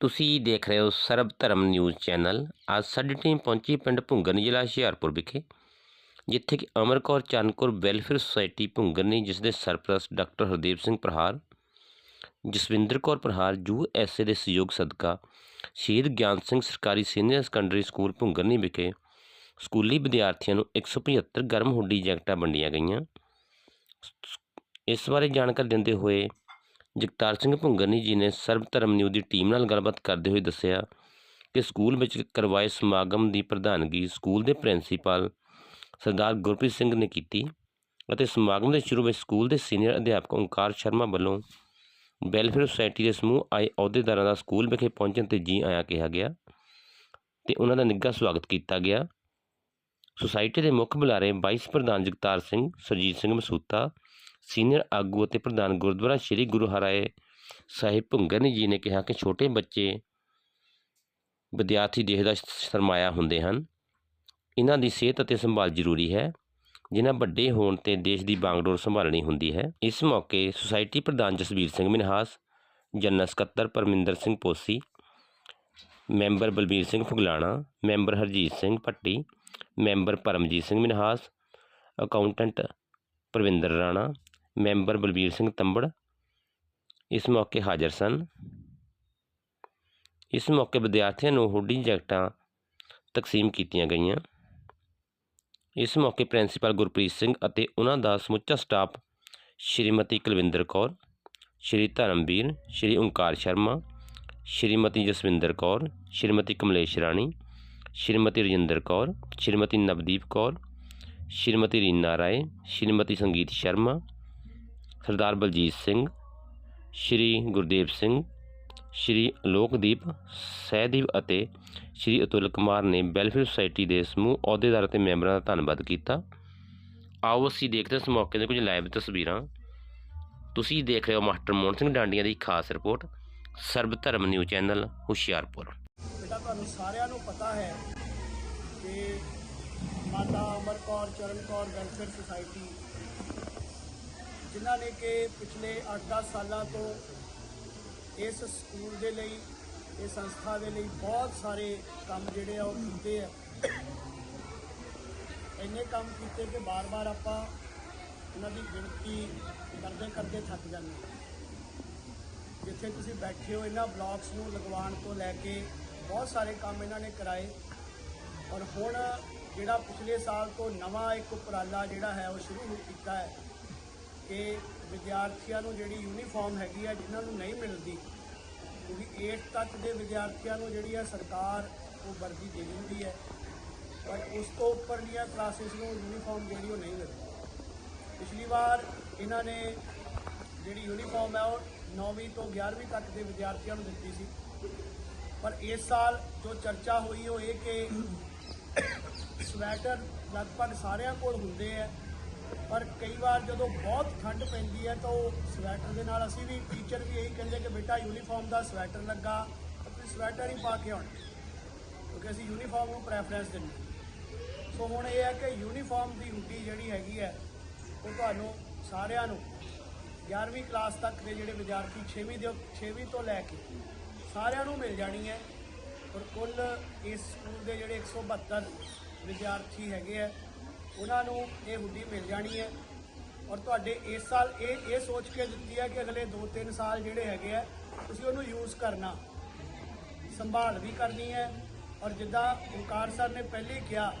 ਤੁਸੀਂ ਦੇਖ ਰਹੇ ਹੋ ਸਰਬ ਧਰਮ ਨਿਊਜ਼ ਚੈਨਲ। ਅੱਜ ਸਾਡੀ ਟੀਮ ਪਹੁੰਚੀ ਪਿੰਡ ਭੁੰਗਰਨੀ ਜ਼ਿਲ੍ਹਾ ਹੁਸ਼ਿਆਰਪੁਰ ਵਿਖੇ, ਜਿੱਥੇ ਕਿ ਅਮਰ ਕੌਰ ਚੰਨਕੌਰ ਵੈਲਫੇਅਰ ਸੁਸਾਇਟੀ ਭੁੰਗਰਨੀ ਜਿਸ ਦੇ ਸਰਪ੍ਰਸਤ doctor Hardeep Singh Parhar, Jaswinder Kaur Parhar, U S A ਦੇ ਸਹਿਯੋਗ ਸਦਕਾ, ਸ਼ਹੀਦ ਗਿਆਨ ਸਿੰਘ ਸਰਕਾਰੀ ਸੀਨੀਅਰ ਸੈਕੰਡਰੀ ਸਕੂਲ ਭੁੰਗਰਨੀ ਵਿਖੇ, ਸਕੂਲੀ ਵਿਦਿਆਰਥੀਆਂ ਨੂੰ 175 ਗਰਮ ਹੁੱਡੀ ਜੈਕਟਾਂ ਵੰਡੀਆਂ ਗਈਆਂ। ਇਸ ਬਾਰੇ ਜਾਣਕਾਰੀ ਦਿੰਦੇ ਹੋਏ ਜਗਤਾਰ ਸਿੰਘ ਭੁੰਗਰਨੀ ਜੀ ਨੇ ਸਰਬ ਧਰਮ ਨਿਊਜ਼ ਦੀ ਟੀਮ ਨਾਲ ਗੱਲਬਾਤ ਕਰਦੇ ਹੋਏ ਦੱਸਿਆ ਕਿ ਸਕੂਲ ਵਿੱਚ ਕਰਵਾਏ ਸਮਾਗਮ ਦੀ ਪ੍ਰਧਾਨਗੀ ਸਕੂਲ ਦੇ ਪ੍ਰਿੰਸੀਪਲ ਸਰਦਾਰ ਗੁਰਪ੍ਰੀਤ ਸਿੰਘ ਨੇ ਕੀਤੀ ਅਤੇ ਸਮਾਗਮ ਦੇ ਸ਼ੁਰੂ ਵਿੱਚ ਸਕੂਲ ਦੇ ਸੀਨੀਅਰ ਅਧਿਆਪਕ ਓਂਕਾਰ ਸ਼ਰਮਾ ਵੱਲੋਂ ਵੈਲਫੇਅਰ ਸੁਸਾਇਟੀ ਦੇ ਸਮੂਹ ਆਏ ਅਹੁਦੇਦਾਰਾਂ ਦਾ ਸਕੂਲ ਵਿਖੇ ਪਹੁੰਚਣ ਤੇ ਜੀ ਆਇਆ ਕਿਹਾ ਗਿਆ ਤੇ ਉਹਨਾਂ ਦਾ ਨਿੱਘਾ ਸਵਾਗਤ ਕੀਤਾ ਗਿਆ। ਸੁਸਾਇਟੀ ਦੇ ਮੁੱਖ ਬੁਲਾਰੇ ਵਾਈਸ ਪ੍ਰਧਾਨ ਜਗਤਾਰ ਸਿੰਘ, ਸਰਜੀਤ ਸਿੰਘ ਮਸੂਤਾ ਸੀਨੀਅਰ ਆਗੂ ਅਤੇ ਪ੍ਰਧਾਨ ਗੁਰਦੁਆਰਾ ਸ੍ਰੀ ਗੁਰੂ ਹਰਾਏ ਸਾਹਿਬ ਭੁੰਗਰਨੀ ਜੀ ਨੇ ਕਿਹਾ ਕਿ ਛੋਟੇ ਬੱਚੇ ਵਿਦਿਆਰਥੀ ਦੇਸ਼ ਦਾ ਸਰਮਾਇਆ ਹੁੰਦੇ ਹਨ। ਇਹਨਾਂ ਦੀ ਸਿਹਤ ਅਤੇ ਸੰਭਾਲ ਜ਼ਰੂਰੀ ਹੈ। ਜਿਨ੍ਹਾਂ ਵੱਡੇ ਹੋਣ ਤੇ ਦੇਸ਼ ਦੀ ਬਾਗਡੋਰ ਸੰਭਾਲਣੀ ਹੁੰਦੀ ਹੈ। ਇਸ ਮੌਕੇ ਸੁਸਾਇਟੀ ਪ੍ਰਧਾਨ ਜਸਵੀਰ ਸਿੰਘ ਮਿਨਹਾਸ, ਜਨਰਲ ਸਕੱਤਰ Parminder Singh Posi, member Balbir Singh Fuglana, member Harjeet Singh Bhatti, member Paramjit Singh Minhas, accountant Parvinder Rana member Balbir Singh Tambar. ਇਸ ਮੌਕੇ ਹਾਜ਼ਰ ਸਨ। ਇਸ ਮੌਕੇ ਵਿਦਿਆਰਥੀਆਂ ਨੂੰ ਹੁੱਡੀ ਜੈਕਟਾਂ ਤਕਸੀਮ ਕੀਤੀਆਂ ਗਈਆਂ। ਇਸ ਮੌਕੇ ਪ੍ਰਿੰਸੀਪਲ ਗੁਰਪ੍ਰੀਤ ਸਿੰਘ ਅਤੇ ਉਹਨਾਂ ਦਾ ਸਮੁੱਚਾ ਸਟਾਫ ਸ਼੍ਰੀਮਤੀ ਕੁਲਵਿੰਦਰ ਕੌਰ, ਸ਼੍ਰੀ ਧਰਮਵੀਰ, ਸ਼੍ਰੀ ਓਂਕਾਰ ਸ਼ਰਮਾ, ਸ਼੍ਰੀਮਤੀ ਜਸਵਿੰਦਰ ਕੌਰ, ਸ਼੍ਰੀਮਤੀ ਕਮਲੇਸ਼ ਰਾਣੀ, ਸ਼੍ਰੀਮਤੀ ਰਜਿੰਦਰ ਕੌਰ, ਸ਼੍ਰੀਮਤੀ ਨਵਦੀਪ ਕੌਰ, ਸ਼੍ਰੀਮਤੀ ਰੀਨਾ ਰਾਏ, ਸ਼੍ਰੀਮਤੀ ਸੰਗੀਤ ਸ਼ਰਮਾ ਸਰਦਾਰ ਬਲਜੀਤ ਸਿੰਘ, ਸ਼੍ਰੀ ਗੁਰਦੇਵ ਸਿੰਘ, ਸ਼੍ਰੀ ਅਲੋਕਦੀਪ ਸਹਿਦੀਪ ਅਤੇ ਸ਼੍ਰੀ ਅਤੁਲ ਕੁਮਾਰ ਨੇ ਵੈਲਫੇਅਰ ਸੁਸਾਇਟੀ ਦੇ ਸਮੂਹ ਅਹੁਦੇਦਾਰ ਅਤੇ ਮੈਂਬਰਾਂ ਦਾ ਧੰਨਵਾਦ ਕੀਤਾ। ਆਓ ਅਸੀਂ ਦੇਖਦੇ ਹਾਂ ਇਸ ਮੌਕੇ ਦੇ ਕੁਝ ਲਾਈਵ ਤਸਵੀਰਾਂ। ਤੁਸੀਂ ਦੇਖ ਰਹੇ ਹੋ ਮਾਸਟਰ ਮੋਹਨ ਸਿੰਘ ਡਾਂਡੀਆਂ ਦੀ ਖਾਸ ਰਿਪੋਰਟ, ਸਰਬ ਧਰਮ ਨਿਊਜ਼ ਚੈਨਲ, ਹੁਸ਼ਿਆਰਪੁਰ। ਬੇਟਾ, ਤੁਹਾਨੂੰ ਸਾਰਿਆਂ ਨੂੰ ਪਤਾ ਹੈ ਕਿ ਮਾਤਾ ਅਮਰ ਕੌਰ, ਚਰਨ ਕੌਰ, ਵੈਲਫੇਅਰ ਸੁਸਾਇਟੀ ਜਿਨ੍ਹਾਂ ਨੇ ਕਿ ਪਿਛਲੇ 8-10 ਸਾਲਾਂ ਤੋਂ ਇਸ ਸਕੂਲ ਦੇ ਲਈ, ਇਸ ਸੰਸਥਾ ਦੇ ਲਈ ਬਹੁਤ ਸਾਰੇ ਕੰਮ ਜਿਹੜੇ ਆ ਉਹ ਕੀਤੇ ਆ। ਇੰਨੇ ਕੰਮ ਕੀਤੇ ਕਿ ਬਾਰ-ਬਾਰ ਆਪਾਂ ਉਹਨਾਂ ਦੀ ਗਿਣਤੀ ਕਰਦੇ ਕਰਦੇ ਥੱਕ ਜਾਂਦੇ ਹਾਂ ਜਿੱਥੇ ਤੁਸੀਂ ਬੈਠੇ ਹੋ, ਇਹਨਾਂ ਬਲਾਕਸ ਨੂੰ ਲਗਵਾਉਣ ਤੋਂ ਲੈ ਕੇ ਬਹੁਤ ਸਾਰੇ ਕੰਮ ਇਹਨਾਂ ਨੇ ਕਰਾਏ। ਔਰ ਹੁਣ ਜਿਹੜਾ ਪਿਛਲੇ ਸਾਲ ਤੋਂ ਨਵਾਂ ਇੱਕ ਉਪਰਾਲਾ ਜਿਹੜਾ ਹੈ, ਉਹ ਸ਼ੁਰੂ ਕੀਤਾ ਹੈ। ਕਿ ਵਿਦਿਆਰਥੀਆਂ ਨੂੰ ਜਿਹੜੀ ਯੂਨੀਫਾਰਮ ਹੈਗੀ ਹੈ ਜਿਨ੍ਹਾਂ ਨੂੰ ਨਹੀਂ ਮਿਲਦੀ, ਕਿਉਂਕਿ 8 ਤੱਕ ਦੇ ਵਿਦਿਆਰਥੀਆਂ ਨੂੰ ਜਿਹੜੀ ਹੈ ਸਰਕਾਰ ਉਹ ਵਰਦੀ ਦੇ ਦਿੰਦੀ ਹੈ। ਪਰ ਉਸ ਤੋਂ ਉੱਪਰਲੀਆਂ ਕਲਾਸਿਸ ਨੂੰ ਯੂਨੀਫਾਰਮ ਜਿਹੜੀ ਉਹ ਨਹੀਂ ਮਿਲਦੀ। ਪਿਛਲੀ ਵਾਰ ਇਹਨਾਂ ਨੇ ਜਿਹੜੀ ਯੂਨੀਫਾਰਮ ਹੈ ਉਹ 9ਵੀਂ ਤੋਂ 11ਵੀਂ ਤੱਕ ਦੇ ਵਿਦਿਆਰਥੀਆਂ ਨੂੰ ਦਿੱਤੀ ਸੀ। ਪਰ ਇਸ ਸਾਲ ਜੋ ਚਰਚਾ ਹੋਈ, ਉਹ ਇਹ ਕਿ ਸਵੈਟਰ ਲਗਭਗ ਸਾਰਿਆਂ ਕੋਲ ਹੁੰਦੇ ਆ। ਪਰ ਕਈ ਵਾਰ ਜਦੋਂ ਬਹੁਤ ਠੰਡ ਪੈਂਦੀ ਹੈ ਤਾਂ ਉਹ ਸਵੈਟਰ ਦੇ ਨਾਲ ਅਸੀਂ ਵੀ ਟੀਚਰ ਵੀ ਇਹੀ ਕਹਿੰਦੇ ਕਿ ਬੇਟਾ ਯੂਨੀਫਾਰਮ ਦਾ ਸਵੈਟਰ ਲੱਗਾ ਤਾਂ ਤੁਸੀਂ ਸਵੈਟਰ ਹੀ ਪਾ ਕੇ ਆਉਣਾ। ਕਿਉਂਕਿ ਅਸੀਂ ਯੂਨੀਫਾਰਮ ਨੂੰ ਪ੍ਰੈਫਰੈਂਸ ਦਿੰਦੇ ਸੋ ਹੁਣ ਇਹ ਹੈ ਕਿ ਯੂਨੀਫਾਰਮ ਦੀ ਹੁੱਡੀ ਜਿਹੜੀ ਹੈਗੀ ਹੈ, ਉਹ ਤੁਹਾਨੂੰ ਸਾਰਿਆਂ ਨੂੰ 11ਵੀਂ ਕਲਾਸ ਤੱਕ ਦੇ ਜਿਹੜੇ ਵਿਦਿਆਰਥੀ 6ਵੀਂ ਦੇ 6ਵੀਂ ਤੋਂ ਲੈ ਕੇ ਸਾਰਿਆਂ ਨੂੰ ਮਿਲ ਜਾਣੀ ਹੈ। ਔਰ ਕੁੱਲ ਇਸ ਸਕੂਲ ਦੇ ਜਿਹੜੇ 172 ਵਿਦਿਆਰਥੀ ਹੈਗੇ ਆ ਉਹਨਾਂ ਨੂੰ ਇਹ ਹੁੱਡੀ ਮਿਲ ਜਾਣੀ ਹੈ। ਔਰ ਤੁਹਾਡੇ ਇਸ ਸਾਲ ਇਹ ਇਹ ਸੋਚ ਕੇ ਦਿੱਤੀ ਹੈ ਕਿ ਅਗਲੇ 2-3 ਸਾਲ ਜਿਹੜੇ ਹੈਗੇ ਆ, ਤੁਸੀਂ ਉਹਨੂੰ ਯੂਜ਼ ਕਰਨਾ। ਸੰਭਾਲ ਵੀ ਕਰਨੀ ਹੈ। ਔਰ ਜਿੱਦਾਂ ਓਂਕਾਰ ਸਰ ਨੇ ਪਹਿਲੇ ਕਿਹਾ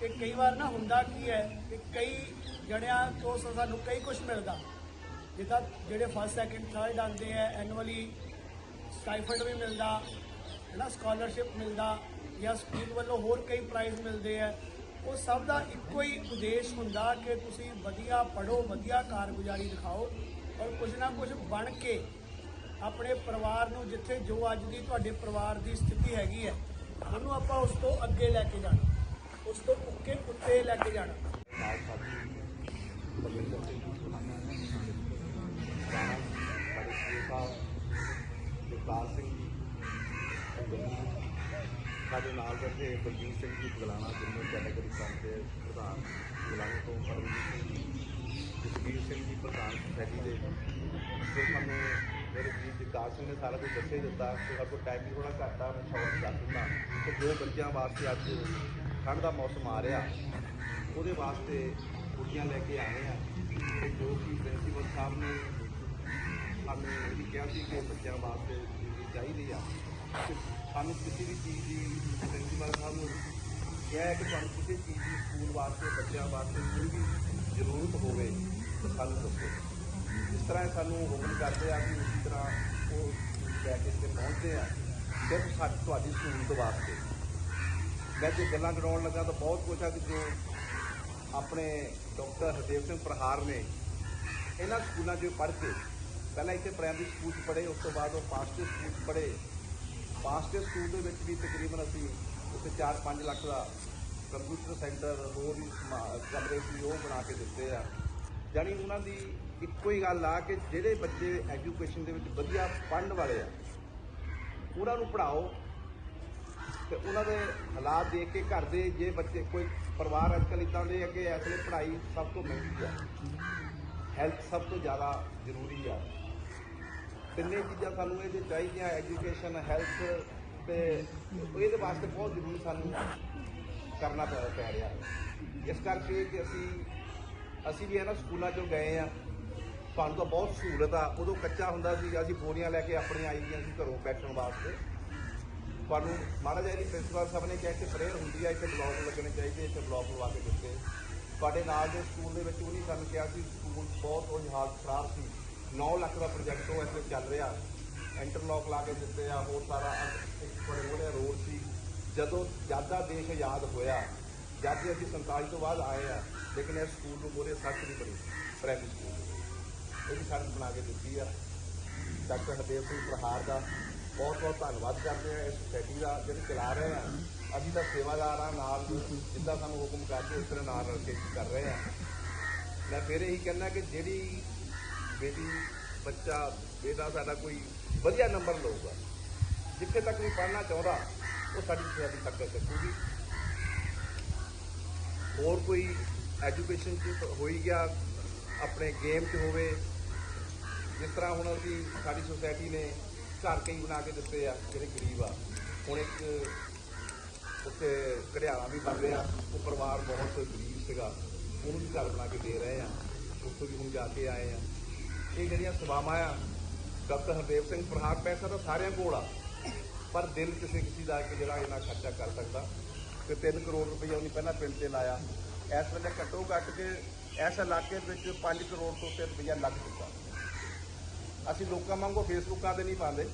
ਕਿ ਕਈ ਵਾਰ ਨਾ ਹੁੰਦਾ ਕੀ ਹੈ ਕਿ ਕਈ ਜਣਿਆਂ ਤੋਂ ਸਾਨੂੰ ਕਈ ਕੁਝ ਮਿਲਦਾ। ਜਿੱਦਾਂ ਜਿਹੜੇ ਫਸਟ ਸੈਕਿੰਡ ਥਰਡ ਆਉਂਦੇ ਆ ਐਨੂਅਲੀ ਸਟਾਈਫੰਡ ਵੀ ਮਿਲਦਾ ਹੈ ਨਾ ਸਕਾਲਰਸ਼ਿਪ ਮਿਲਦਾ ਜਾਂ ਸਕੂਲ ਵੱਲੋਂ ਹੋਰ ਕਈ ਪ੍ਰਾਈਜ਼ ਮਿਲਦੇ ਆ। ਉਹ ਸਭ ਦਾ ਇੱਕੋ ਹੀ ਉਦੇਸ਼ ਹੁੰਦਾ ਕਿ ਤੁਸੀਂ ਵਧੀਆ ਪੜੋ ਵਧੀਆ ਕਾਰਗੁਜ਼ਾਰੀ ਦਿਖਾਓ ਔਰ ਕੁਝ ਨਾ ਕੁਝ ਬਣ ਕੇ ਆਪਣੇ ਪਰਿਵਾਰ ਨੂੰ ਜਿੱਥੇ ਜੋ ਅੱਜ ਦੀ ਤੁਹਾਡੇ ਪਰਿਵਾਰ ਦੀ ਸਥਿਤੀ ਹੈਗੀ ਹੈ, ਉਹਨੂੰ ਆਪਾਂ ਉਸ ਤੋਂ ਅੱਗੇ ਲੈ ਕੇ ਜਾਣਾ, ਉਸ ਤੋਂ ਉੱਕੇ ਉੱਤੇ ਲੈ ਕੇ ਜਾਣਾ। ਨਾਲ ਸਿੰਘ ਜੀ ਸੁਣਾਣਾ ਰਾਣਾ ਸਾਡੇ ਸੀਏ ਸਾਹਿਬ ਜਗਤਾਰ ਸਿੰਘ ਜੀ ਗੁਰਮੀਤ, ਸਾਡੇ ਨਾਲ ਬੈਠੇ ਬਲਜੀਤ ਸਿੰਘ ਜੀ ਬਗਲਾਣਾ ਜਿਨ੍ਹਾਂ ਕੈਟਾਗਰੀ ਸੰਘ ਦੇ ਪ੍ਰਧਾਨ ਬਗਲਾਣੇ ਤੋਂ ਪਰਮਜੀਤ ਸਿੰਘ ਜੀ ਜਸਵੀਰ ਸਿੰਘ ਜੀ ਪ੍ਰਧਾਨ ਸੋਸਾਇਟੀ ਦੇ। ਜੋ ਸਾਨੂੰ ਮੇਰੇ ਵੀਰ ਜਗਤਾਰ ਸਿੰਘ ਨੇ ਸਾਰਾ ਕੁਝ ਦੱਸੇ ਦਿੱਤਾ ਕਿ ਸਾਡੇ ਕੋਲ ਟਾਈਮ ਵੀ ਥੋੜਾ ਘੱਟ ਆ ਮੈਂ ਸ਼ੌਰਟ ਕਰ ਦਿੰਦਾ ਕਿ ਜੋ ਬੱਚਿਆਂ ਵਾਸਤੇ ਅੱਜ ਠੰਡ ਦਾ ਮੌਸਮ ਆ ਰਿਹਾ। ਉਹਦੇ ਵਾਸਤੇ ਕੁੜੀਆਂ ਲੈ ਕੇ ਆਏ ਆ। ਤੇ ਜੋ ਕਿ ਪ੍ਰਿੰਸੀਪਲ ਸਾਹਿਬ ਨੇ ਸਾਨੂੰ ਇਹ ਕਿਹਾ ਸੀ ਕਿ ਬੱਚਿਆਂ ਵਾਸਤੇ ਚਾਹੀਦੀ ਆ। ਸਾਨੂੰ ਕਿਸੇ ਵੀ ਚੀਜ਼ ਦੀ ਪ੍ਰਿੰਸੀਪਲ ਸਾਹਿਬ ਨੂੰ ਕਿਹਾ ਹੈ ਕਿ ਤੁਹਾਨੂੰ ਕਿਸੇ ਚੀਜ਼ ਦੀ ਸਕੂਲ ਵਾਸਤੇ, ਬੱਚਿਆਂ ਵਾਸਤੇ ਕੋਈ ਵੀ ਜ਼ਰੂਰਤ ਹੋਵੇ, ਤਾਂ ਸਾਨੂੰ ਦੱਸੋ। ਇਸ ਤਰ੍ਹਾਂ ਸਾਨੂੰ ਹੁਕਮ ਕਰਦੇ ਆ ਕਿ ਉਸੇ ਤਰ੍ਹਾਂ ਉਹ ਪੈਕੇਜ 'ਤੇ ਪਹੁੰਚਦੇ ਆ, ਸਿਰਫ ਸਾਡੀ ਤੁਹਾਡੀ ਸਹੂਲਤ ਵਾਸਤੇ। ਮੈਂ ਜੇ ਗੱਲਾਂ ਕਰਾਉਣ ਲੱਗਾ ਤਾਂ ਬਹੁਤ ਕੁਝ ਆ ਕਿ ਜੋ ਆਪਣੇ ਡਾਕਟਰ ਹਰਦੇਵ ਸਿੰਘ ਪ੍ਰਹਾਰ ਨੇ ਇਹਨਾਂ ਸਕੂਲਾਂ 'ਚ ਪੜ੍ਹ ਕੇ, ਪਹਿਲਾਂ ਇੱਥੇ ਪ੍ਰਾਇਮਰੀ ਸਕੂਲ 'ਚ ਪੜ੍ਹੇ, ਉਸ ਤੋਂ ਬਾਅਦ ਉਹ ਪਾਸਟਰ ਸਕੂਲ 'ਚ ਪੜ੍ਹੇ। ਪਾਸਟਰ ਸਕੂਲ ਦੇ ਵਿੱਚ ਵੀ ਤਕਰੀਬਨ ਅਸੀਂ ਉੱਥੇ 4-5 ਲੱਖ ਦਾ ਕੰਪਿਊਟਰ ਸੈਂਟਰ ਹੋਰ ਵੀ ਸਮਾ- ਕਮਰੇ ਸੀ, ਉਹ ਬਣਾ ਕੇ ਦਿੱਤੇ ਆ। ਜਾਣੀ ਉਹਨਾਂ ਦੀ ਇੱਕੋ ਹੀ ਗੱਲ ਆ ਕਿ ਜਿਹੜੇ ਬੱਚੇ ਐਜੂਕੇਸ਼ਨ ਦੇ ਵਿੱਚ ਵਧੀਆ ਪੜ੍ਹਨ ਵਾਲੇ ਆ, ਉਹਨਾਂ ਨੂੰ ਪੜ੍ਹਾਓ ਤੇ ਉਹਨਾਂ ਦੇ ਹਾਲਾਤ ਦੇਖ ਕੇ ਘਰ ਦੇ ਜੇ ਬੱਚੇ, ਕੋਈ ਪਰਿਵਾਰ ਅੱਜਕੱਲ ਇਦਾਂ ਦੇ ਆ ਕਿ ਇਸ ਵੇਲੇ ਪੜ੍ਹਾਈ ਸਭ ਤੋਂ ਮਹਿੰਗੀ ਆ। ਹੈਲਥ ਸਭ ਤੋਂ ਜ਼ਿਆਦਾ ਜ਼ਰੂਰੀ ਆ। ਤਿੰਨੇ ਚੀਜ਼ਾਂ ਸਾਨੂੰ ਇਹਦੇ ਚਾਹੀਦੀਆਂ ਐਜੂਕੇਸ਼ਨ ਹੈਲਥ ਤੇ ਇਹਦੇ ਵਾਸਤੇ ਬਹੁਤ ਜ਼ਰੂਰੀ ਸਾਨੂੰ ਕਰਨਾ ਪੈ ਪੈ ਰਿਹਾ। ਇਸ ਕਰਕੇ ਕਿ ਅਸੀਂ ਅਸੀਂ ਵੀ ਹੈ ਨਾ ਸਕੂਲਾਂ 'ਚੋਂ ਗਏ ਆ ਸਾਨੂੰ ਤਾਂ ਬਹੁਤ ਸਹੂਲਤ ਆ। ਉਦੋਂ ਕੱਚਾ ਹੁੰਦਾ ਸੀ ਅਸੀਂ ਬੋਰੀਆਂ ਲੈ ਕੇ ਆਪਣੀਆਂ ਆਈ ਦੀਆਂ ਸੀ ਘਰੋਂ ਬੈਠਣ ਵਾਸਤੇ। ਤੁਹਾਨੂੰ ਮਾੜਾ ਜਿਹਾ ਪ੍ਰਿੰਸੀਪਲ ਸਾਹਿਬ ਨੇ ਕਿਹਾ ਕਿ ਪ੍ਰੇਅਰ ਹੁੰਦੀ ਆ, ਇੱਥੇ ਬਲੌਕ ਲੱਗਣੇ ਚਾਹੀਦੇ, ਇੱਥੇ ਬਲੌਕ ਲਵਾ ਕੇ ਦਿੱਤੇ। ਤੁਹਾਡੇ ਨਾਲ ਦੇ ਸਕੂਲ ਦੇ ਵਿੱਚ ਉਹਨੇ ਸਾਨੂੰ ਕਿਹਾ ਸੀ, ਸਕੂਲ ਬਹੁਤ ਉਹ ਹਾਲਤ ਖਰਾਬ ਸੀ। 9 ਲੱਖ ਦਾ ਪ੍ਰੋਜੈਕਟ ਉਹ ਇੱਥੇ ਚੱਲ ਰਿਹਾ। ਇੰਟਰਲੌਕ ਲਾ ਕੇ ਦਿੱਤੇ ਆ, ਹੋਰ ਸਾਰਾ ਅੱਗ- ਬੜੇ ਬੜੇ ਰੋਡ ਸੀ। ਜਦੋਂ ਜ਼ਿਆਦਾ ਦੇਸ਼ ਆਜ਼ਾਦ ਹੋਇਆ, ਜਦ ਅਸੀਂ 47 ਤੋਂ ਬਾਅਦ ਆਏ ਆ, ਲੇਕਿਨ ਇਸ ਸਕੂਲ ਨੂੰ ਮੋਰੇ ਸੱਚ ਨਹੀਂ ਬਣੀ ਪ੍ਰਾਇਮਰੀ ਸਕੂਲ ਇਹ ਵੀ ਸੜਕ ਬਣਾ ਕੇ ਦਿੱਤੀ ਆ। ਡਾਕਟਰ ਹਰਦੇਵ ਸਿੰਘ ਪ੍ਰਹਾਰ ਦਾ ਬਹੁਤ ਬਹੁਤ ਧੰਨਵਾਦ ਕਰਦੇ ਆ ਇਸ ਸੋਸਾਇਟੀ ਦਾ, ਜਿਹੜੇ ਚਲਾ ਰਹੇ ਆ। ਅਸੀਂ ਤਾਂ ਸੇਵਾਦਾਰ ਆ ਨਾਲ, ਜਿੱਦਾਂ ਸਾਨੂੰ ਹੁਕਮ ਕਰਦੇ ਉਸ ਤਰ੍ਹਾਂ ਨਾਲ ਰਲ ਕੇ ਕਰ ਰਹੇ ਆ। ਮੈਂ ਫਿਰ ਇਹੀ ਕਹਿੰਦਾ ਕਿ ਜਿਹੜੀ ਬੇਟੀ, ਬੱਚਾ, ਬੇਟਾ ਸਾਡਾ ਕੋਈ ਵਧੀਆ ਨੰਬਰ ਲਊਗਾ। ਜਿੱਥੇ ਤੱਕ ਵੀ ਪੜ੍ਹਨਾ ਚਾਹੁੰਦਾ, ਉਹ ਸਾਡੀ ਸੋਸਾਇਟੀ ਤੱਕ ਕਰ ਸਕੂਗੀ ਹੋਰ ਕੋਈ ਐਜੂਕੇਸ਼ਨ ਚ ਹੋਈ ਗਿਆ, ਆਪਣੇ ਗੇਮ 'ਚ ਹੋਵੇ, ਜਿਸ ਤਰ੍ਹਾਂ ਹੁਣ ਅਸੀਂ ਸਾਡੀ ਸੋਸਾਇਟੀ ਨੇ ਘਰ ਕਈ ਬਣਾ ਕੇ ਦਿੱਤੇ ਆ, ਜਿਹੜੇ ਗਰੀਬ ਆ। ਹੁਣ ਇੱਕ ਉੱਥੇ ਘੜਿਆਲਾ ਵੀ ਬਣ ਰਿਹਾ ਉਹ ਪਰਿਵਾਰ ਬਹੁਤ ਗਰੀਬ ਸੀਗਾ, ਉਹਨੂੰ ਵੀ ਘਰ ਬਣਾ ਕੇ ਦੇ ਰਹੇ ਆ। ਉੱਥੋਂ ਵੀ ਹੁਣ ਜਾ ਕੇ ਆਏ ਆ। ਇਹ ਜਿਹੜੀਆਂ ਸੇਵਾਵਾਂ ਆ, ਡਾਕਟਰ ਹਰਦੇਵ ਸਿੰਘ ਪ੍ਰਹਾਰ ਪੈਸਾ ਤਾਂ ਸਾਰਿਆਂ ਕੋਲ ਆ, ਪਰ ਦਿਲ ਕਿਸੇ ਕਿਸੇ ਦਾ ਕਿ ਜਿਹੜਾ ਇਹਨਾਂ ਖਰਚਾ ਕਰ ਸਕਦਾ। ਤੇ 3 ਕਰੋੜ ਰੁਪਈਆ ਉਹਨੇ ਪਹਿਲਾਂ ਪਿੰਡ ਤੇ ਲਾਇਆ। ਇਸ ਵੇਲੇ ਘੱਟੋ ਘੱਟ ਕੇ ਇਸ ਇਲਾਕੇ ਵਿੱਚ 5 ਕਰੋੜ ਤੋਂ ਉੱਤੇ ਰੁਪਈਆ ਲੱਗ ਚੁੱਕਾ। ਅਸੀਂ ਲੋਕਾਂ ਵਾਂਗੂ ਫੇਸਬੁੱਕਾਂ ਤੇ ਨਹੀਂ ਪਾਉਂਦੇ।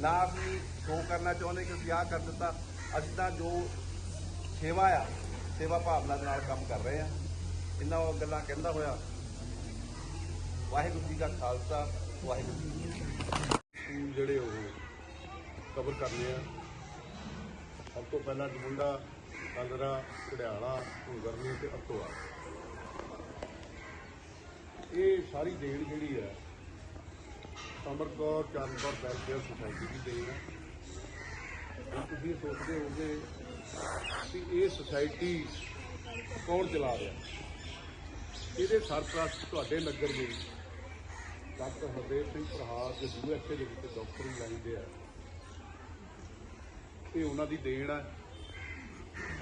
ਨਾ ਅਸੀਂ ਸ਼ੋਅ ਕਰਨਾ ਚਾਹੁੰਦੇ ਕਿ ਅਸੀਂ ਆਹ ਕਰ ਦਿੱਤਾ। ਅਸੀਂ ਤਾਂ ਜੋ ਸੇਵਾ ਆ, ਸੇਵਾ ਭਾਵਨਾ ਦੇ ਨਾਲ ਕੰਮ ਕਰ ਰਹੇ ਆ। ਇਹਨਾਂ ਉਹ ਗੱਲਾਂ ਕਹਿੰਦਾ ਹੋਇਆ ਵਾਹਿਗੁਰੂ ਜੀ ਦਾ ਖਾਲਸਾ, ਵਾਹਿਗੁਰੂ ਜੀ ਕੀ ਫਤਿਹ। ਸਕੂਲ ਜਿਹੜੇ ਉਹ ਕਵਰ ਕਰਨੇ ਆ। ਸਭ ਤੋਂ ਪਹਿਲਾਂ ਜਮੁੰਡਾ ਕਲਰਾ ਘੜਿਆਲਾ ਗਰਮੀ ਤੇ ਅਤੋਆ। ਇਹ ਸਾਰੀ ਦੇਣ ਜਿਹੜੀ ਹੈ ਅਮਰ ਕੌਰ ਚੰਦਕੌਰ ਵੈਲਫੇਅਰ ਸੁਸਾਇਟੀ ਦੀ ਦੇਣ ਹੈ ਹੁਣ ਤੁਸੀਂ ਇਹ ਸੋਚਦੇ ਹੋਗੇ ਕਿ ਇਹ ਸੁਸਾਇਟੀ ਕੌਣ ਚਲਾ ਰਿਹਾ? ਇਹਦੇ ਸਰਪ੍ਰਸਤ ਤੁਹਾਡੇ ਨਗਰ ਦੇ। ਡਾਕਟਰ ਹਰਦੇਵ ਸਿੰਘ ਪ੍ਰਹਾਰ ਦੇ ਯੂਐਸਏ ਦੇ ਵਿੱਚ ਡਾਕਟਰ ਲਾਈਨ ਦੇ ਆ। ਇਹ ਉਹਨਾਂ ਦੀ ਦੇਣ ਹੈ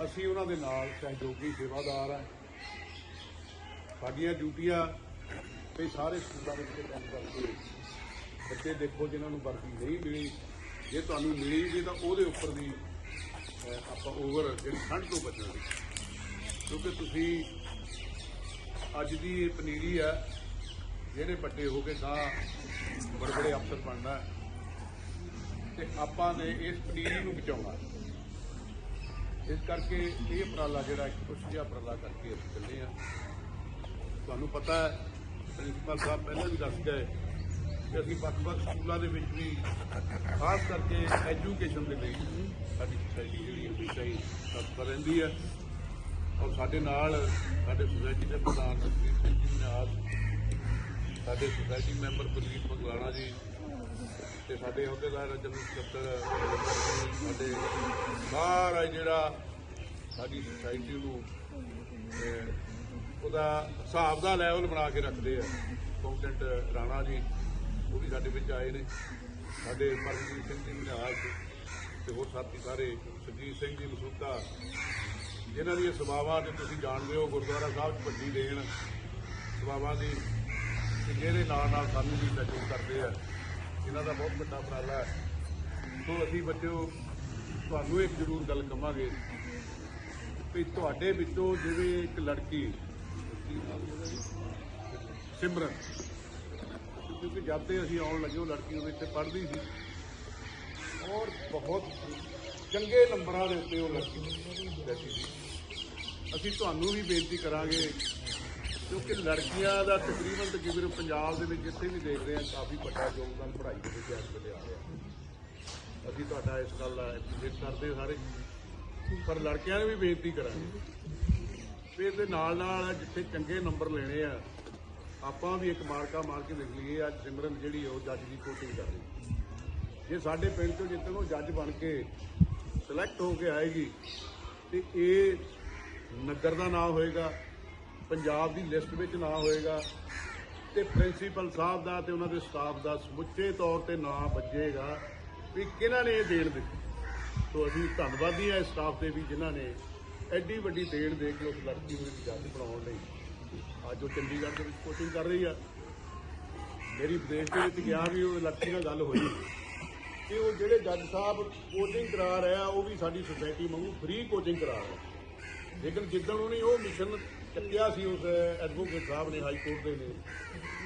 ਅਸੀਂ ਉਹਨਾਂ ਦੇ ਨਾਲ ਸਹਿਯੋਗੀ ਸੇਵਾਦਾਰ ਆ। ਸਾਡੀਆਂ ਡਿਊਟੀਆਂ ਤੇ ਸਾਰੇ ਸਕੂਲਾਂ ਦੇ ਵਿੱਚ ਕੰਮ ਕਰਦੇ ਬੱਚੇ ਦੇਖੋ ਜਿਨ੍ਹਾਂ ਨੂੰ ਵਰਦੀ ਨਹੀਂ ਮਿਲੀ, ਜੇ ਤੁਹਾਨੂੰ ਮਿਲੀ ਜੇ ਤਾਂ ਉਹਦੇ ਉੱਪਰ ਵੀ ਆਪਾਂ ਓਵਰ ਜਿਹੜੀ ਠੰਡ ਤੋਂ ਬਚਣ ਕਿਉਂਕਿ ਤੁਸੀਂ ਅੱਜ ਦੀ ਇਹ ਪਨੀਰੀ ਆ ਜਿਹੜੇ ਵੱਡੇ ਹੋ ਕੇ ਗਾਂ ਬੜੇ ਬੜੇ ਅਫਸਰ ਬਣਨਾ ਹੈ। ਤੇ ਆਪਾਂ ਨੇ ਇਸ ਪਨੀਰੀ ਨੂੰ ਬਚਾਉਣਾ ਇਸ ਕਰਕੇ ਇਹ ਉਪਰਾਲਾ ਜਿਹੜਾ ਇੱਕ ਕੁਛ ਜਿਹਾ ਉਪਰਾਲਾ ਕਰਕੇ ਅਸੀਂ ਚੱਲੇ ਆ ਤੁਹਾਨੂੰ ਪਤਾ ਹੈ, ਪ੍ਰਿੰਸੀਪਲ ਸਾਹਿਬ ਪਹਿਲਾਂ ਵੀ ਦੱਸ ਗਏ ਕਿ ਅਸੀਂ ਵੱਖ-ਵੱਖ ਸਕੂਲਾਂ ਦੇ ਵਿੱਚ ਵੀ ਖਾਸ ਕਰਕੇ ਐਜੂਕੇਸ਼ਨ ਦੇ ਲਈ ਸਾਡੀ ਸੋਸਾਇਟੀ ਜਿਹੜੀ ਹਮੇਸ਼ਾ ਹੀ ਤਤਪਰ ਰਹਿੰਦੀ ਹੈ। ਔਰ ਸਾਡੇ ਨਾਲ ਸਾਡੇ ਸੋਸਾਇਟੀ ਦੇ ਪ੍ਰਧਾਨ ਰਣਜੀਤ ਸਿੰਘ ਜੀ ਨੇ ਨਾਲ ਸਾਡੇ ਸੁਸਾਇਟੀ ਮੈਂਬਰ ਬਲਜੀਤ ਮੰਗਲਾਣਾ ਜੀ ਤੇ ਸਾਡੇ ਅਹੁਦੇਦਾਰ ਜਨਰਲ ਸਕੱਤਰ, ਸਾਡੇ ਸਾਰਾ ਜਿਹੜਾ ਸਾਡੀ ਸੁਸਾਇਟੀ ਨੂੰ ਉਹਦਾ ਹਿਸਾਬ ਦਾ ਲੈਵਲ ਬਣਾ ਕੇ ਰੱਖਦੇ ਆ। ਅਕਾਊਂਟੈਂਟ ਰਾਣਾ ਜੀ, ਉਹ ਵੀ ਸਾਡੇ ਵਿੱਚ ਆਏ ਨੇ। ਸਾਡੇ ਪਰਮਜੀਤ ਸਿੰਘ ਜੀ ਨਿਹਾਲ ਤੇ ਹੋਰ ਸਾਥੀ ਸਾਰੇ, ਸੁਰਜੀਤ ਸਿੰਘ ਜੀ, ਮਸੂਤਾ। ਜਿਨ੍ਹਾਂ ਦੀਆਂ ਸਭਾਵਾਂ ਤੇ ਤੁਸੀਂ ਜਾਣਦੇ ਹੋ, ਗੁਰਦੁਆਰਾ ਸਾਹਿਬ 'ਚ ਵੱਡੀ ਦੇਣ। ਸਭਾਵਾਂ ਦੀ ਤੇ ਇਹਦੇ ਨਾਲ ਨਾਲ ਸਾਨੂੰ ਵੀ ਸਹਿਯੋਗ ਕਰਦੇ ਆ। ਇਹਨਾਂ ਦਾ ਬਹੁਤ ਵੱਡਾ ਉਪਰਾਲਾ ਹੈ। ਸੋ ਅਸੀਂ ਬੱਚਿਓ, ਤੁਹਾਨੂੰ ਇੱਕ ਜ਼ਰੂਰ ਗੱਲ ਕਹਾਂਗੇ ਵੀ ਤੁਹਾਡੇ ਵਿੱਚੋਂ ਜਿਵੇਂ ਇੱਕ ਲੜਕੀ, ਸਿਮਰਨ, ਕਿਉਂਕਿ ਜਦ ਤੇ ਅਸੀਂ ਆਉਣ ਲੱਗੇ, ਉਹ ਲੜਕੀ ਉਹਦੇ ਇੱਥੇ ਪੜ੍ਹਦੀ ਸੀ। ਔਰ ਬਹੁਤ ਚੰਗੇ ਨੰਬਰਾਂ ਦੇ ਉੱਤੇ ਉਹ ਲੜਕੀ ਸੀ। ਅਸੀਂ ਤੁਹਾਨੂੰ ਵੀ ਬੇਨਤੀ ਕਰਾਂਗੇ ਕਿਉਂਕਿ ਲੜਕੀਆਂ ਦਾ ਤਕਰੀਬਨ ਤਕਰੀਬਨ ਪੰਜਾਬ ਦੇ ਵਿੱਚ ਜਿੱਥੇ ਵੀ ਦੇਖ ਰਹੇ ਹਾਂ, ਕਾਫੀ ਵੱਡਾ ਯੋਗਦਾਨ ਪੜ੍ਹਾਈ ਦੇ ਵਿੱਚ ਇਸ ਵੇਲੇ ਆ ਰਿਹਾ। ਅਸੀਂ ਤੁਹਾਡਾ ਇਸ ਗੱਲ ਦਾ ਐਪਰੀਸ਼ੀਏਟ ਕਰਦੇ ਹਾਂ ਸਾਰੇ। ਪਰ ਲੜਕਿਆਂ ਨੂੰ ਵੀ ਬੇਨਤੀ ਕਰਾਂਗੇ ਵੀ ਇਹਦੇ ਨਾਲ ਨਾਲ ਜਿੱਥੇ ਚੰਗੇ ਨੰਬਰ ਲੈਣੇ ਆ, ਆਪਾਂ ਵੀ ਇੱਕ ਮਾਰਕਾ ਮਾਰ ਕੇ ਦੇਖ ਲਈਏ। ਅੱਜ ਸਿਮਰਨ ਜਿਹੜੀ ਉਹ ਜੱਜ ਦੀ ਕੋਟਿੰਗ ਕਰ ਰਹੀ ਜੇ ਸਾਡੇ ਪਿੰਡ ਤੋਂ ਜਿੱਤਣ ਉਹ ਜੱਜ ਬਣ ਕੇ ਸਿਲੈਕਟ ਹੋ ਕੇ ਆਏਗੀ, ਤੇ ਇਹ ਨਗਰ ਦਾ ਨਾਮ ਹੋਏਗਾ ਪੰਜਾਬ ਦੀ ਲਿਸਟ ਵਿੱਚ ਨਾਂ ਹੋਏਗਾ ਤੇ ਪ੍ਰਿੰਸੀਪਲ ਸਾਹਿਬ ਦਾ ਤੇ ਉਹਨਾਂ ਦੇ ਸਟਾਫ ਦਾ ਸਮੁੱਚੇ ਤੌਰ ਤੇ ਨਾਂ ਵੱਜੇਗਾ ਵੀ ਕਿਹਨਾਂ ਨੇ ਇਹ ਦੇਣ ਦਿੱਤੀ ਸੋ ਅਸੀਂ ਧੰਨਵਾਦੀ ਹਾਂ ਇਸ ਸਟਾਫ ਦੇ ਵੀ ਜਿਨ੍ਹਾਂ ਨੇ ਐਡੀ ਵੱਡੀ ਦੇਣ ਦੇ ਕੇ ਉਸ ਲੜਕੀ ਨੂੰ ਇੱਕ ਜੱਜ ਬਣਾਉਣ ਲਈ। ਅੱਜ ਉਹ ਚੰਡੀਗੜ੍ਹ ਦੇ ਵਿੱਚ ਕੋਚਿੰਗ ਕਰ ਰਹੀ ਆ। ਮੇਰੀ ਵਿਦੇਸ਼ ਦੇ ਵਿੱਚ ਗਿਆ ਵੀ ਉਹ ਲੜਕੀ ਨਾਲ ਗੱਲ ਹੋਈ ਕਿ ਉਹ ਜਿਹੜੇ ਜੱਜ ਸਾਹਿਬ ਕੋਚਿੰਗ ਕਰਾ ਰਿਹਾ, ਉਹ ਵੀ ਸਾਡੀ ਸੁਸਾਇਟੀ ਵਾਂਗੂ ਫ੍ਰੀ ਕੋਚਿੰਗ ਕਰਾ ਰਿਹਾ। ਲੇਕਿਨ ਜਿੱਦਣ ਉਹਨੇ ਉਹ ਮਿਸ਼ਨ ਚੱਕਿਆ ਸੀ ਉਸ ਐਡਵੋਕੇਟ ਸਾਹਿਬ ਨੇ ਹਾਈ ਕੋਰਟ ਦੇ ਨੇ।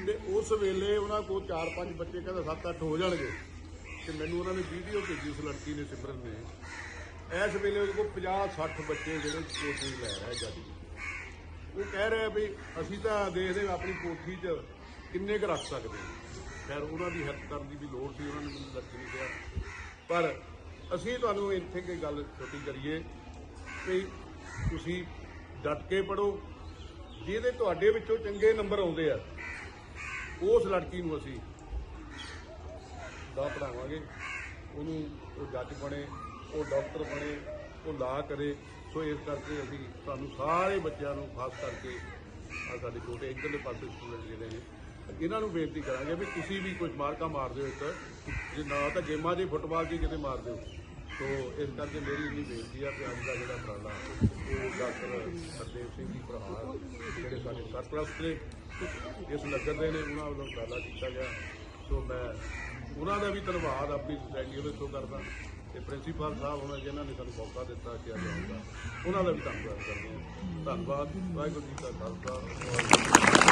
ਤੇ ਉਸ ਵੇਲੇ ਉਹਨਾਂ ਕੋਲ 4-5 ਬੱਚੇ ਕਹਿੰਦਾ 7-8 ਹੋ ਜਾਣਗੇ। ਤੇ ਮੈਨੂੰ ਉਹਨਾਂ ਨੇ ਵੀਡੀਓ ਭੇਜੀ ਉਸ ਲੜਕੀ ਨੇ, ਸਿਮਰਨ ਨੇ। ਇਸ ਵੇਲੇ ਉਹਦੇ ਕੋਲ 50-60 ਬੱਚੇ ਜਿਹੜੇ ਕੋਠੀ ਲੈ ਰਹੇ ਜੱਜ ਉਹ ਕਹਿ ਰਿਹਾ ਵੀ ਅਸੀਂ ਤਾਂ ਦੇਖਦੇ ਹਾਂ ਆਪਣੀ ਕੋਠੀ 'ਚ ਕਿੰਨੇ ਕੁ ਰੱਖ ਸਕਦੇ ਖੈਰ, ਉਹਨਾਂ ਦੀ ਹੈਲਪ ਕਰਨ ਦੀ ਵੀ ਲੋੜ ਸੀ, ਉਹਨਾਂ ਨੇ ਮੈਨੂੰ ਲੱਗ ਨਹੀਂ ਕਿਹਾ। ਪਰ ਅਸੀਂ ਤੁਹਾਨੂੰ ਇੱਥੇ ਕੋਈ ਗੱਲ ਛੋਟੀ ਕਰੀਏ ਵੀ ਤੁਸੀਂ ਡਟ ਕੇ ਪੜੋ ਜਿਹਦੇ ਤੁਹਾਡੇ ਵਿੱਚੋਂ ਚੰਗੇ ਨੰਬਰ ਆਉਂਦੇ ਆ, ਉਸ ਲੜਕੀ ਨੂੰ ਅਸੀਂ ਦਾ ਪੜਾਵਾਂਗੇ ਉਹਨੂੰ ਉਹ ਜੱਜ ਬਣੇ, ਉਹ ਡਾਕਟਰ ਬਣੇ, ਉਹ ਲਾ ਕਰੇ। ਸੋ ਇਸ ਕਰਕੇ ਅਸੀਂ ਤੁਹਾਨੂੰ ਸਾਰੇ ਬੱਚਿਆਂ ਨੂੰ ਖਾਸ ਕਰਕੇ ਆ ਸਾਡੇ ਛੋਟੇ ਇੱਧਰਲੇ ਪਾਸੇ ਸਟੂਡੈਂਟ ਜਿਹੜੇ ਨੇ, ਇਹਨਾਂ ਨੂੰ ਬੇਨਤੀ ਕਰਾਂਗੇ ਵੀ ਤੁਸੀਂ ਵੀ ਕੁਝ ਮਾਰਕਾ ਮਾਰ ਦਿਓ ਇੱਕ, ਜੇ ਨਾ ਤਾਂ ਗੇਮਾਂ 'ਚ ਫੁੱਟਬਾਲ 'ਚ ਹੀ ਕਿਤੇ ਮਾਰ ਦਿਓ। ਸੋ ਇਸ ਕਰਕੇ ਮੇਰੀ ਇੰਨੀ ਬੇਨਤੀ ਆ ਕਿ ਅੱਜ ਦਾ ਜਿਹੜਾ ਉਪਰਾਲਾ, ਉਹ ਡਾਕਟਰ ਹਰਦੇਵ ਸਿੰਘ ਜੀ ਪ੍ਰਹਾਰ ਜਿਹੜੇ ਸਾਡੇ ਸਰਪ੍ਰਸਤ ਨੇ, ਇਸ ਨਗਰ ਦੇ ਨੇ, ਉਹਨਾਂ ਵੱਲੋਂ ਉਪਰਾਲਾ ਕੀਤਾ ਗਿਆ। ਸੋ ਮੈਂ ਉਹਨਾਂ ਦਾ ਵੀ ਧੰਨਵਾਦ ਆਪਣੀ ਸੁਸਾਇਟੀ ਦੇ ਤੋਂ ਕਰਦਾ। ਤੇ ਪ੍ਰਿੰਸੀਪਲ ਸਾਹਿਬ ਉਹਨਾਂ ਜਿਨ੍ਹਾਂ ਨੇ ਸਾਨੂੰ ਮੌਕਾ ਦਿੱਤਾ ਕਿ ਅੱਜ ਆਉਣ ਉਹਨਾਂ ਦਾ ਵੀ ਧੰਨਵਾਦ ਕਰਦੇ ਹਾਂ। ਧੰਨਵਾਦ, ਵਾਹਿਗੁਰੂ ਜੀ ਕਾ ਖਾਲਸਾ